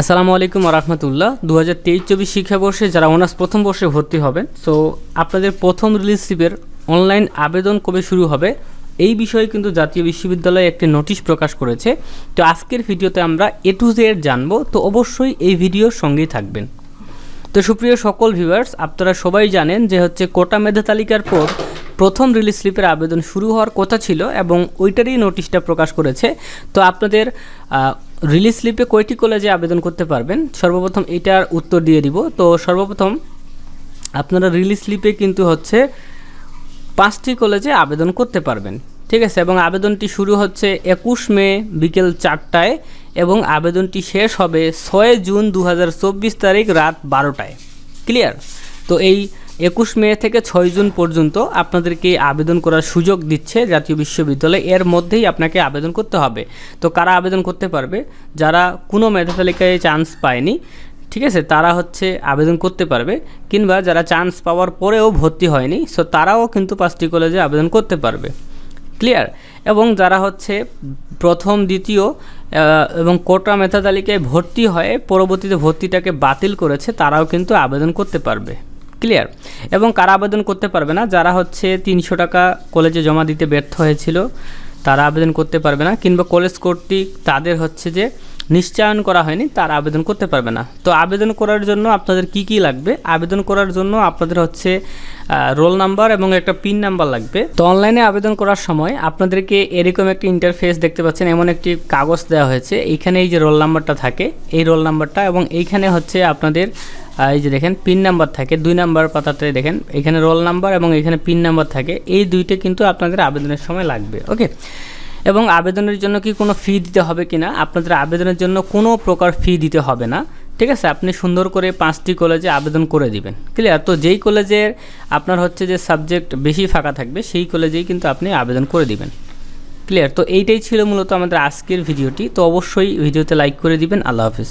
আসসালামু আলাইকুম রহমতুল্লাহ। দু হাজার তেইশ চব্বিশ শিক্ষাবর্ষে যারা অনার্স প্রথম বর্ষে ভর্তি হবেন সো আপনাদের প্রথম রিলিজ স্লিপের অনলাইন আবেদন কবে শুরু হবে, এই বিষয়ে কিন্তু জাতীয় বিশ্ববিদ্যালয়ে একটি নোটিশ প্রকাশ করেছে। তো আজকের ভিডিওতে আমরা এ টু জেড জানব, তো অবশ্যই এই ভিডিওর সঙ্গেই থাকবেন। তো সুপ্রিয় সকল ভিউয়ার্স আপনারা সবাই জানেন যে হচ্ছে কোটা মেধা তালিকার পর প্রথম রিলিজ স্লিপের আবেদন শুরু হওয়ার কথা ছিল এবং ওইটারই নোটিশটা প্রকাশ করেছে। তো আপনাদের রিলিজ স্লিপে কয়টি কলেজে আবেদন করতে পারবেন? সর্বপ্রথম এটার উত্তর দিয়ে দিব। তো সর্বপ্রথম আপনারা রিলিজ স্লিপে কিন্তু হচ্ছে পাঁচটি কলেজে আবেদন করতে পারবেন। ঠিক আছে? এবং আবেদনটি শুরু হচ্ছে একুশ মে বিকেল চারটায় এবং আবেদনটি শেষ হবে ছয় জুন দু হাজার চব্বিশ তারিখ রাত বারোটায়। ক্লিয়ার তো এই একুশ মে থেকে ছয় জুন পর্যন্ত আপনাদেরকে আবেদন করার সুযোগ দিচ্ছে জাতীয় বিশ্ববিদ্যালয়। এর মধ্যেই আপনাকে আবেদন করতে হবে। তো কারা আবেদন করতে পারবে? যারা কোনো মেধা তালিকায় চান্স পায়নি, ঠিক আছে, তারা হচ্ছে আবেদন করতে পারবে। কিংবা যারা চান্স পাওয়ার পরেও ভর্তি হয়নি সো তারাও কিন্তু পাঁচটি কলেজে আবেদন করতে পারবে। ক্লিয়ার এবং যারা হচ্ছে প্রথম, দ্বিতীয় এবং কোটা মেধা তালিকায় ভর্তি হয়ে পরবর্তীতে ভর্তিটাকে বাতিল করেছে, তারাও কিন্তু আবেদন করতে পারবে। ক্লিয়ার এবং কারা আবেদন করতে পারবে না? যারা হচ্ছে তিনশো টাকা কলেজে জমা দিতে ব্যর্থ হয়েছিল, তারা আবেদন করতে পারবে না। কিংবা কলেজ কর্তৃক তাদের হচ্ছে যে নিশ্চয়ন করা হয়নি, তার আবেদন করতে পারবে না। তো আবেদন করার জন্য আপনাদের কি কি লাগবে? আবেদন করার জন্য আপনাদের হচ্ছে রোল নাম্বার এবং একটা পিন নাম্বার লাগবে। তো অনলাইনে আবেদন করার সময় আপনাদেরকে এরকম একটি ইন্টারফেস দেখতে পাচ্ছেন, এমন একটি কাগজ দেওয়া হয়েছে। এইখানে এই যে রোল নাম্বারটা থাকে, এই রোল নাম্বারটা এবং এইখানে হচ্ছে আপনাদের এই যে দেখেন, পিন নাম্বার থাকে, দুই নাম্বার পাতাতে দেখেন, এখানে রোল নাম্বার এবং এখানে পিন নাম্বার থাকে। এই দুইটা কিন্তু আপনাদের আবেদনের সময় লাগবে, ওকে? এবং আবেদনের জন্য কি কোনো ফি দিতে হবে কি না আপনাদের আবেদনের জন্য কোনো প্রকার ফি দিতে হবে না। ঠিক আছে? আপনি সুন্দর করে পাঁচটি কলেজে আবেদন করে দিবেন। ক্লিয়ার তো যেই কলেজের আপনার হচ্ছে যে সাবজেক্ট বেশি ফাঁকা থাকবে, সেই কলেজেই কিন্তু আপনি আবেদন করে দিবেন। ক্লিয়ার তো এইটাই ছিল মূলত আমাদের আজকের ভিডিওটি তো অবশ্যই ভিডিওতে লাইক করে দিবেন। আল্লাহ হাফিজ।